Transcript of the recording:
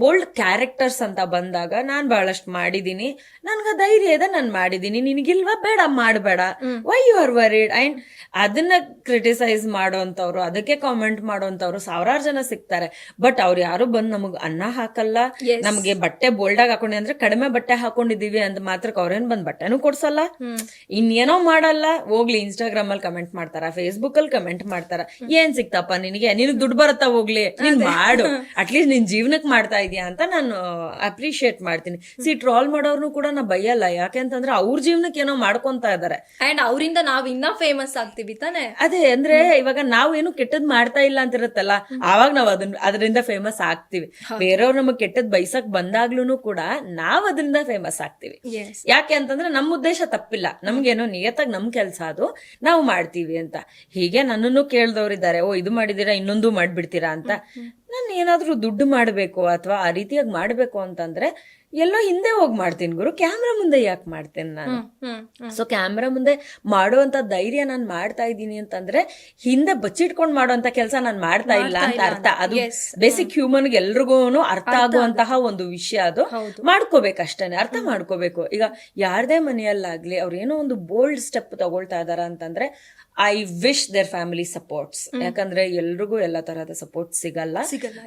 Bold characters ಅಂತ ಬಂದಾಗ ನಾನ್ ಬಹಳಷ್ಟು ಮಾಡಿದೀನಿ. ನನ್ಗ ಧೈರ್ಯ ಇದೆ ನಾನು ಮಾಡಿದೀನಿ. ನಿನಗಿಲ್ವಾ? ಬೇಡ ಮಾಡಬೇಡ. Why you are worried and ಅದನ್ನ ಕ್ರಿಟಿಸೈಸ್ ಮಾಡೋಂಥವ್ರು ಅದಕ್ಕೆ ಕಾಮೆಂಟ್ ಮಾಡೋಂಥವ್ರು ಸಾವಿರಾರು ಜನ ಸಿಗ್ತಾರೆ. ಬಟ್ ಅವ್ರು ಯಾರು ಬಂದು ನಮಗ್ ಅನ್ನ ಹಾಕಲ್ಲ. ನಮಗೆ ಬಟ್ಟೆ ಬೋಲ್ಡ್ ಆಗಿ ಹಾಕೊಂಡಿ ಅಂದ್ರೆ ಕಡಿಮೆ ಬಟ್ಟೆ ಹಾಕೊಂಡಿದೀವಿ ಅಂತ ಮಾತ್ರಕ್ಕೆ ಅವ್ರೇನ್ ಬಂದ್ ಬಟ್ಟೆನೂ ಕೊಡ್ಸಲ್ಲ. ಇನ್ನೇನೋ ಮಾಡಲ್ಲ. ಹೋಗ್ಲಿ ಇನ್ಸ್ಟಾಗ್ರಾಮ್ ಅಲ್ಲಿ ಕಮೆಂಟ್ ಮಾಡ್ತಾರ ಫೇಸ್ಬುಕ್ ಅಲ್ಲಿ ಕಮೆಂಟ್ ಮಾಡ್ತಾರ. ಏನ್ ಸಿಕ್ತಪ್ಪ ನಿನಗೆ? ನಿನಗ್ ದುಡ್ಡು ಬರುತ್ತಾ ಹೋಗ್ಲಿ? ನೀನ್ ಮಾಡು. ಅಟ್ಲೀಸ್ಟ್ ನಿನ್ ಜೀವನಕ್ ಮಾಡ್ತಾ ಇದೀಯ ಅಂತ ನಾನು ಅಪ್ರಿಶಿಯೇಟ್ ಮಾಡ್ತೀನಿ. ಸಿ ಟ್ರಾಲ್ ಮಾಡೋರ್ನು ಕೂಡ ನಾ ಬೈಯಲ್ಲ. ಯಾಕೆಂತಂದ್ರೆ ಅವ್ರ ಜೀವನಕ್ಕೆ ಏನೋ ಮಾಡ್ಕೊಂತ ಇದಾರೆ. ಅಂಡ್ ಅವರಿಂದ ನಾವ್ ಇನ್ನ ಫೇಮಸ್ ಆಗ್ತೀವಿ ತಾನೆ? ಅದೇ ಅಂದ್ರೆ ಇವಾಗ ನಾವು ಏನು ಕೆಟ್ಟದ್ ಮಾಡ್ತಾ ಇಲ್ಲ ಅಂತ ಇರುತ್ತಲ್ಲ ಆವಾಗ ನಾವ್ ಅದನ್ನ ಅದರಿಂದ ಫೇಮಸ್ ಆಗ್ತೀವಿ. ಬೇರೆಯವ್ರು ನಮಗ್ ಕೆಟ್ಟದ್ ಬೈಸಕ್ ಬಂದಾಗ್ಲೂ ಕೂಡ ನಾವ್ ಅದರಿಂದ ಫೇಮಸ್ ಆಗ್ತೀವಿ. ಯಾಕೆ ಅಂತಂದ್ರೆ ನಮ್ಮ ಉದ್ದೇಶ ತಪ್ಪಿಲ್ಲ. ನಮ್ಗೇನೋ ನಿಯತ್ತಾಗಿ ನಮ್ ಕೆಲ್ಸ ಅದು ನಾವು ಮಾಡ್ತೀವಿ ಅಂತ. ಹೀಗೆ ನನ್ನನ್ನು ಕೇಳ್ದವ್ರಿದ್ದಾರೆ. ಓ ಇದು ಮಾಡಿದೀರಾ ಇನ್ನೊಂದು ಮಾಡ್ಬಿಡ್ತೀರಾ ಅಂತ. ನಾನು ಏನಾದರೂ ದುಡ್ಡು ಮಾಡಬೇಕು ಅಥವಾ ಆ ರೀತಿಯಾಗಿ ಮಾಡಬೇಕು ಅಂತಂದ್ರೆ ಎಲ್ಲೋ ಹಿಂದೆ ಹೋಗಿ ಮಾಡ್ತೀನಿ ಗುರು. ಕ್ಯಾಮ್ರಾ ಮುಂದೆ ಯಾಕೆ ಮಾಡ್ತೇನೆ ನಾನು? ಸೊ ಕ್ಯಾಮ್ರಾ ಮುಂದೆ ಮಾಡುವಂತ ಧೈರ್ಯ ನಾನು ಮಾಡ್ತಾ ಇದ್ದೀನಿ ಅಂತಂದ್ರೆ ಹಿಂದೆ ಬಚ್ಚಿಟ್ಕೊಂಡು ಮಾಡುವಂತ ಕೆಲಸ ನಾನು ಮಾಡ್ತಾ ಇಲ್ಲ ಅಂತ ಅರ್ಥ. ಅದು ಬೇಸಿಕ್ ಹ್ಯೂಮನ್ ಎಲ್ರಿಗೂ ಅರ್ಥ ಆಗುವಂತಹ ಒಂದು ವಿಷಯ ಅದು. ಮಾಡ್ಕೋಬೇಕು ಅಷ್ಟೇ ಅರ್ಥ ಮಾಡ್ಕೋಬೇಕು. ಈಗ ಯಾರದೇ ಮನೆಯಲ್ಲಾಗ್ಲಿ ಅವ್ರು ಏನೋ ಒಂದು ಬೋಲ್ಡ್ ಸ್ಟೆಪ್ ತಗೊಳ್ತಾ ಇದಾರ ಅಂತಂದ್ರೆ I wish their family supports ಯಾಕಂದ್ರೆ ಎಲ್ರಿಗೂ ಎಲ್ಲ ತರಹದ ಸಪೋರ್ಟ್ ಸಿಗಲ್ಲ. ಸಿಗಲ್ಲ